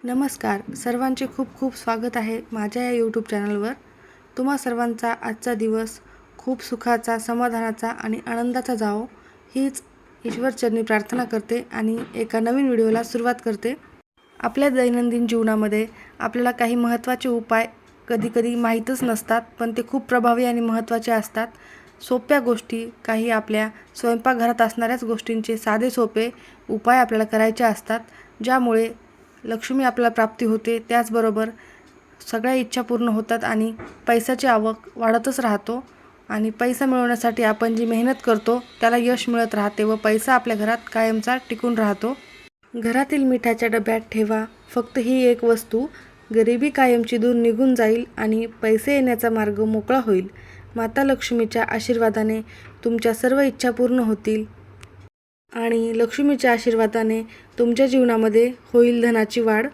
नमस्कार. सर्वांचे खूप खूप स्वागत आहे माझ्या या यूट्यूब चॅनलवर तुम्हा सर्वांचा आजचा दिवस खूप सुखाचा समाधानाचा आणि आनंदाचा जावो हीच ईश्वरचरणी प्रार्थना करते आणि एका नवीन व्हिडिओला सुरुवात करते. आपल्या दैनंदिन जीवनामध्ये आपल्याला काही महत्त्वाचे उपाय कधीकधी माहीतच नसतात पण ते खूप प्रभावी आणि महत्त्वाचे असतात. सोप्या गोष्टी काही आपल्या स्वयंपाकघरात असणाऱ्याच गोष्टींचे साधे सोपे उपाय आपल्याला करायचे असतात ज्यामुळे लक्ष्मी आपल्याला प्राप्ती होते त्याचबरोबर सगळ्या इच्छा पूर्ण होतात आणि पैशाची आवक वाढतच राहतो आणि पैसा मिळवण्यासाठी आपण जी मेहनत करतो त्याला यश मिळत राहते व पैसा आपल्या घरात कायमचा टिकून राहतो. घरातील मिठाच्या डब्यात ठेवा फक्त ही एक वस्तू. गरिबी कायमची दूर निघून जाईल आणि पैसे येण्याचा मार्ग मोकळा होईल. माता लक्ष्मीच्या आशीर्वादाने तुमच्या सर्व इच्छा पूर्ण होतील. आणि लक्ष्मीच्या आशीर्वादाने तुमच्या जीवनामध्ये होईल धनाची वाढ.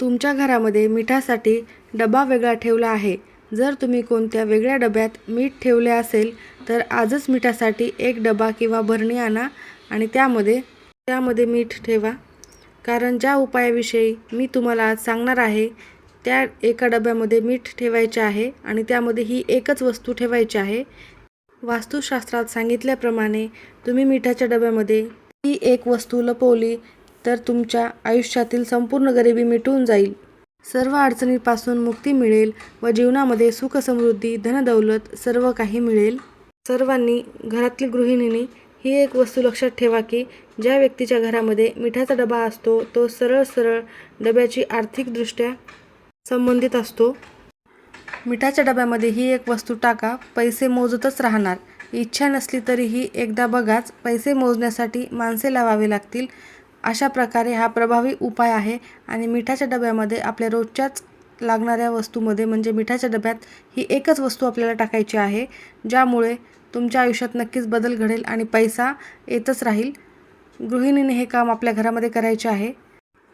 तुमच्या घरामध्ये मिठासाठी डबा वेगळा ठेवला आहे. जर तुम्ही कोणत्या वेगळ्या डब्यात मीठ ठेवले असेल तर आजच मिठासाठी एक डबा किंवा भरणी आणा आणि त्यामध्ये त्यामध्ये मीठ ठेवा. कारण ज्या उपायाविषयी मी तुम्हाला आज सांगणार आहे त्या एका डब्यामध्ये मीठ ठेवायचे आहे आणि त्यामध्ये ही एकच वस्तू ठेवायची आहे. वास्तुशास्त्रात सांगितल्याप्रमाणे तुम्ही मिठाच्या डब्यामध्ये ती एक वस्तू लपवली तर तुमच्या आयुष्यातील संपूर्ण गरिबी मिटून जाईल. सर्व अडचणींपासून मुक्ती मिळेल व जीवनामध्ये सुख समृद्धी धनदौलत सर्व काही मिळेल. सर्वांनी घरातली गृहिणींनी ही एक वस्तू लक्षात ठेवा की ज्या व्यक्तीच्या घरामध्ये मिठाचा डबा असतो तो सरळ सरळ डब्याची आर्थिकदृष्ट्या संबंधित असतो. मिठाच्या डब्यामध्ये ही एक वस्तू टाका पैसे मोजतच राहणार. इच्छा नसली तरीही एकदा बघाच पैसे मोजण्यासाठी माणसे लावावे लागतील. अशा प्रकारे हा प्रभावी उपाय आहे आणि मिठाच्या डब्यामध्ये आपल्या रोजच्याच लागणाऱ्या वस्तूमध्ये म्हणजे मिठाच्या डब्यात ही एकच वस्तू आपल्याला टाकायची आहे ज्यामुळे तुमच्या आयुष्यात नक्कीच बदल घडेल आणि पैसा येतच राहील. गृहिणीने हे काम आपल्या घरामध्ये करायचे आहे.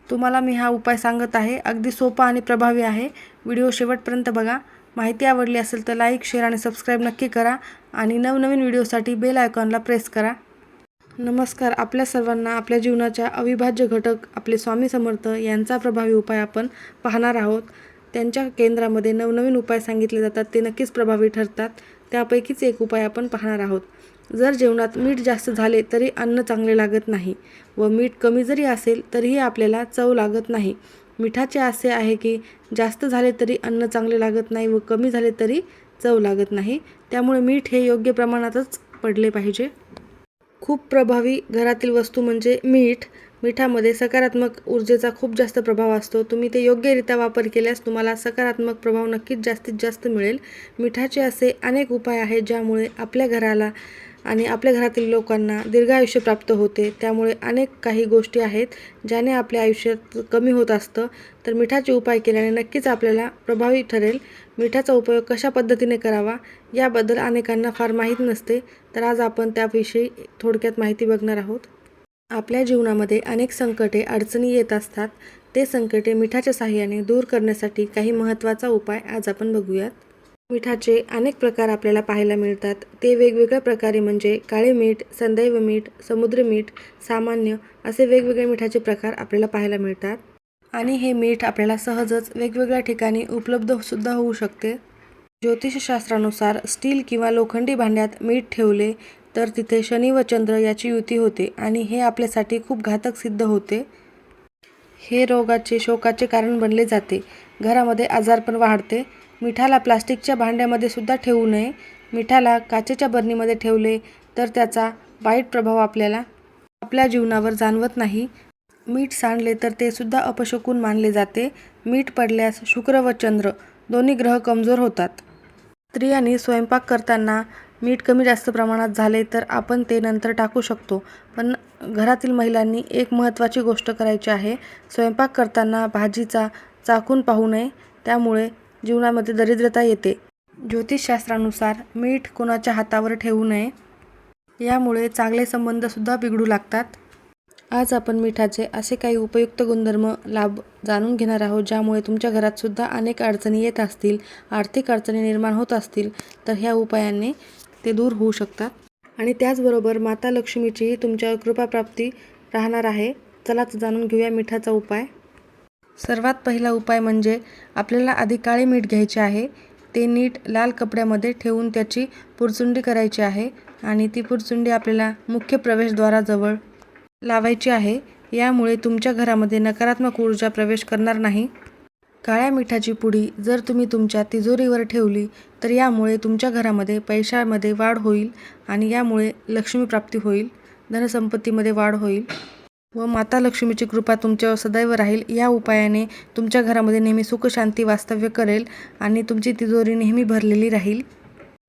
तुम्हाला मी हा उपाय सांगत आहे. अगदी सोपा आणि प्रभावी आहे. व्हिडिओ शेवटपर्यंत बघा. माहिती आवडली असेल तर लाईक शेअर आणि सबस्क्राईब नक्की करा. आणि नवनवीन व्हिडिओसाठी बेल आयकॉनला प्रेस करा. नमस्कार आपल्या सर्वांना आपल्या जीवनाच्या अविभाज्य घटक आपले स्वामी समर्थ यांचा प्रभावी उपाय आपण पाहणार आहोत. त्यांच्या केंद्रामध्ये नवनवीन उपाय सांगितले जातात ते नक्कीच प्रभावी ठरतात. त्यापैकीच एक उपाय आपण पाहणार आहोत. जर जेवणात मीठ जास्त झाले तरी अन्न चांगले लागत नाही व मीठ कमी जरी असेल तरीही आपल्याला चव लागत नाही. मिठाचे असे आहे की जास्त झाले तरी अन्न चांगले लागत नाही व कमी झाले तरी चव लागत नाही. त्यामुळे मीठ हे योग्य प्रमाणातच पडले पाहिजे. खूप प्रभावी घरातील वस्तू म्हणजे मीठ. मिठामध्ये सकारात्मक ऊर्जेचा खूप जास्त प्रभाव असतो. तुम्ही ते योग्यरित्या वापर केल्यास तुम्हाला सकारात्मक प्रभाव नक्कीच जास्तीत जास्त मिळेल. मिठाचे असे अनेक उपाय आहेत ज्यामुळे आपल्या घराला आणि आपल्या घरातील लोकांना दीर्घायुष्य प्राप्त होते. त्यामुळे अनेक काही गोष्टी आहेत ज्याने आपल्या आयुष्यात कमी होत असतं. तर मिठाचे उपाय केल्याने नक्कीच आपल्याला प्रभावी ठरेल. मिठाचा उपयोग कशा पद्धतीने करावा याबद्दल अनेकांना फार माहीत नसते. तर आज आपण त्याविषयी थोडक्यात माहिती बघणार आहोत. आपल्या जीवनामध्ये अनेक संकटे अडचणी येत असतात. ते संकटे मिठाच्या साहाय्याने दूर करण्यासाठी काही महत्त्वाचा उपाय आज आपण बघूयात. मिठाचे अनेक प्रकार आपल्याला पाहायला मिळतात. ते वेगवेगळ्या प्रकारे म्हणजे काळे मीठ संदैव मीठ समुद्र मीठ सामान्य असे वेगवेगळे मिठाचे प्रकार आपल्याला पाहायला मिळतात. आणि हे मीठ आपल्याला सहजच वेगवेगळ्या ठिकाणी उपलब्ध सुद्धा होऊ शकते. ज्योतिषशास्त्रानुसार स्टील किंवा लोखंडी भांड्यात मीठ ठेवले तर तिथे शनी व चंद्र याची युती होते आणि हे आपल्यासाठी खूप घातक सिद्ध होते. हे रोगाचे शोकाचे कारण बनले जाते. घरामध्ये आजारपण वाढते. मिठाला प्लास्टिकच्या भांड्यामध्ये सुद्धा ठेवू नये. मिठाला काचेच्या बरणीमध्ये ठेवले तर त्याचा वाईट प्रभाव आपल्याला आपल्या जीवनावर जाणवत नाही. मीठ सांडले तर ते सुद्धा अपशकून मानले जाते. मीठ पडल्यास शुक्र व चंद्र दोन्ही ग्रह कमजोर होतात. स्त्रियांनी स्वयंपाक करताना मीठ कमी जास्त प्रमाणात झाले तर आपण ते नंतर टाकू शकतो. पण घरातील महिलांनी एक महत्त्वाची गोष्ट करायची आहे. स्वयंपाक करताना भाजीचा चाकून पाहू नये. त्यामुळे जीवनामध्ये दरिद्रता येते. ज्योतिषशास्त्रानुसार मीठ कोणाच्या हातावर ठेवू नये यामुळे चांगले संबंधसुद्धा बिघडू लागतात. आज आपण मिठाचे असे काही उपयुक्त गुणधर्म लाभ जाणून घेणार आहोत ज्यामुळे तुमच्या घरातसुद्धा अनेक अडचणी येत असतील आर्थिक अडचणी निर्माण होत असतील तर ह्या उपायाने ते दूर होऊ शकतात. आणि त्याचबरोबर माता लक्ष्मीचीही तुमच्या कृपाप्राप्ती राहणार आहे. चला तर जाणून घेऊया मिठाचा उपाय. सर्वात पहिला उपाय म्हणजे आपल्याला आधी काळे मीठ घ्यायचे आहे ते नीट लाल कपड्यामध्ये ठेवून त्याची पुरचुंडी करायची आहे आणि ती पुरचुंडी आपल्याला मुख्य प्रवेशद्वाराजवळ लावायची आहे. यामुळे तुमच्या घरामध्ये नकारात्मक ऊर्जा प्रवेश करणार नाही. काळ्या मिठाची पुडी जर तुम्ही तुमच्या तिजोरीवर ठेवली तर यामुळे तुमच्या घरामध्ये पैशामध्ये वाढ होईल आणि यामुळे लक्ष्मीप्राप्ती होईल धनसंपत्तीमध्ये वाढ होईल. व माता लक्ष्मीची कृपा तुमच्यावर सदैव राहील. या उपायाने तुमच्या घरामध्ये नेहमी सुख शांती वास्तव्य करेल आणि तुमची तिजोरी नेहमी भरलेली राहील.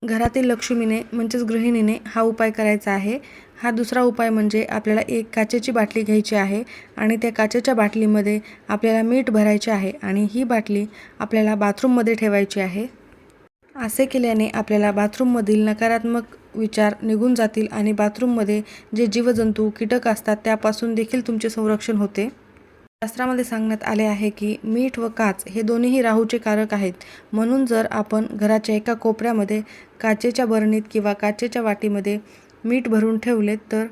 घरातील लक्ष्मीने म्हणजेच गृहिणीने हा उपाय करायचा आहे. हा दुसरा उपाय म्हणजे आपल्याला एक काचेची बाटली घ्यायची आहे आणि त्या काचेच्या बाटलीमध्ये आपल्याला मीठ भरायचे आहे आणि ही बाटली आपल्याला बाथरूममध्ये ठेवायची आहे. असे केल्याने आपल्याला बाथरूममधील नकारात्मक विचार निघून जातील आणि बाथरूममध्ये जे जीवजंतू कीटक असतात त्यापासून देखील तुमचे संरक्षण होते. शास्त्रामध्ये सांगण्यात आले आहे की मीठ व काच हे दोन्हीही राहूचे कारक आहेत. म्हणून जर आपण घराच्या एका कोपऱ्यामध्ये काचेच्या बरणीत किंवा काचेच्या वाटीमध्ये मीठ भरून ठेवले तर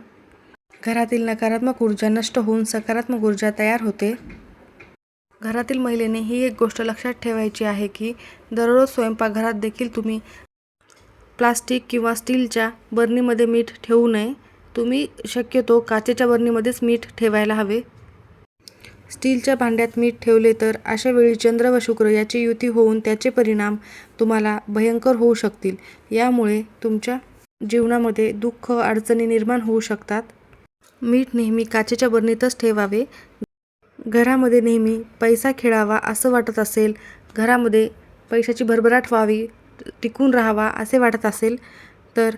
घरातील नकारात्मक ऊर्जा नष्ट होऊन सकारात्मक ऊर्जा तयार होते. घरातील महिलेने ही एक गोष्ट लक्षात ठेवायची आहे की दररोज स्वयंपाकघरात देखील तुम्ही प्लास्टिक किंवा स्टीलच्या बरणीमध्ये मीठ ठेवू नये. तुम्ही शक्यतो काचेच्या बरणीमध्येच मीठ ठेवायला हवे. स्टीलच्या भांड्यात मीठ ठेवले तर अशा वेळी चंद्र व शुक्र याची युती होऊन त्याचे परिणाम तुम्हाला भयंकर होऊ शकतील. यामुळे तुमच्या जीवनामध्ये दुःख अडचणी निर्माण होऊ शकतात. मीठ नेहमी काचेच्या बरणीतच ठेवावे. घरामध्ये नेहमी पैसा खेळावा असं वाटत असेल. घरामध्ये पैशाची भरभराट व्हावी. टिकून राहावा असे वाटत असेल तर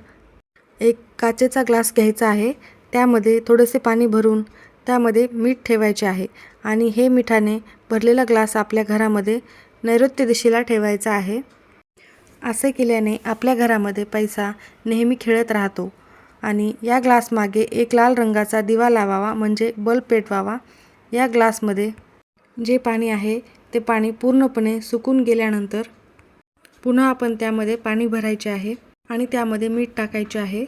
एक काचेचा ग्लास घ्यायचा आहे. त्यामध्ये थोडेसे पाणी भरून त्यामध्ये मीठ ठेवायचे आहे आणि हे मिठाने भरलेला ग्लास आपल्या घरामध्ये नैऋत्य दिशेला ठेवायचा आहे. असे केल्याने आपल्या घरामध्ये पैसा नेहमी खेळत राहतो आणि या ग्लासमागे एक लाल रंगाचा दिवा लावावा म्हणजे बल्ब पेटवावा. या ग्लासमध्ये जे पाणी आहे ते पाणी पूर्णपणे सुकून गेल्यानंतर पुन्हा आपण त्यामध्ये पाणी भरायचे आहे आणि त्यामध्ये मीठ टाकायचे आहे.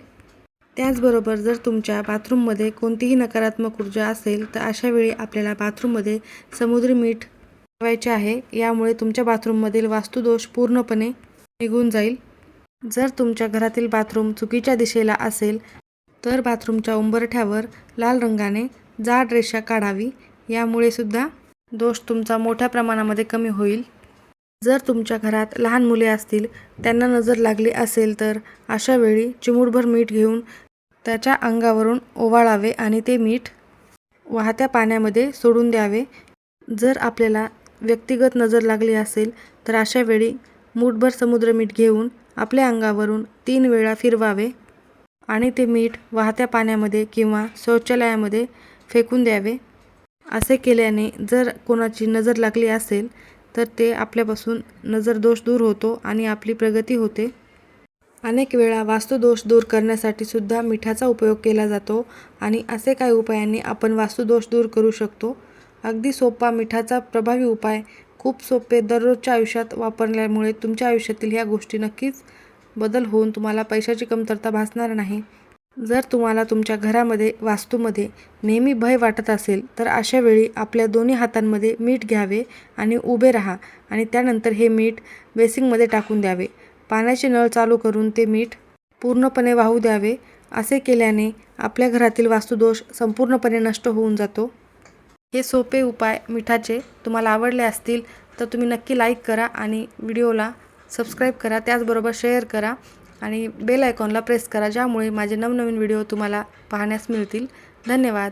त्याचबरोबर जर तुमच्या बाथरूममध्ये कोणतीही नकारात्मक ऊर्जा असेल तर अशा वेळी आपल्याला बाथरूममध्ये समुद्री मीठ ठेवायचे आहे. यामुळे तुमच्या बाथरूममधील वास्तुदोष पूर्णपणे निघून जाईल. जर तुमच्या घरातील बाथरूम चुकीच्या दिशेला असेल तर बाथरूमच्या उंबरठ्यावर लाल रंगाने जाड रेषा काढावी. यामुळे सुद्धा दोष तुमचा मोठ्या प्रमाणामध्ये कमी होईल. जर तुमच्या घरात लहान मुले असतील त्यांना नजर लागली असेल तर अशा वेळी चिमूटभर मीठ घेऊन त्याच्या अंगावरून ओवाळावे आणि ते मीठ वाहत्या पाण्यामध्ये सोडून द्यावे. जर आपल्याला व्यक्तिगत नजर लागली असेल तर अशा वेळी मूठभर समुद्र मीठ घेऊन आपल्या अंगावरून तीन वेळा फिरवावे आणि ते मीठ वाहत्या पाण्यामध्ये किंवा शौचालयामध्ये फेकून द्यावे. असे केल्याने जर कोणाची नजर लागली असेल तर ते आपल्यापासून नजर दोष दूर होतो आणि आपली प्रगती होते. अनेक वेळा वास्तुदोष दूर करण्यासाठी सुद्धा मिठाचा उपयोग केला जातो आणि असे काही उपायांनी आपण वास्तुदोष दूर करू शकतो. अगदी सोपा मिठाचा प्रभावी उपाय खूप सोपे दररोजच्या आयुष्यात वापरल्यामुळे तुमच्या आयुष्यातील ह्या गोष्टी नक्कीच बदल होऊन तुम्हाला पैशाची कमतरता भासणार नाही. जर तुम्हाला तुमच्या घरामध्ये वास्तूमध्ये नेहमी भय वाटत असेल तर अशा वेळी आपल्या दोन्ही हातांमध्ये मीठ घ्यावे आणि उभे राहा आणि त्यानंतर हे मीठ बेसिंगमध्ये टाकून द्यावे. पाण्याचे नळ चालू करून ते मीठ पूर्णपणे वाहू द्यावे. असे केल्याने आपल्या घरातील वास्तुदोष संपूर्णपणे नष्ट होऊन जातो. हे सोपे उपाय मिठाचे तुम्हाला आवडले असतील तर तुम्ही नक्की लाईक करा आणि व्हिडिओला सबस्क्राईब करा. त्याचबरोबर शेअर करा. आणि बेल आयकॉनला प्रेस करा ज्यामुळे माझे नवनवीन व्हिडिओ तुम्हाला पाहण्यास मिळतील. धन्यवाद.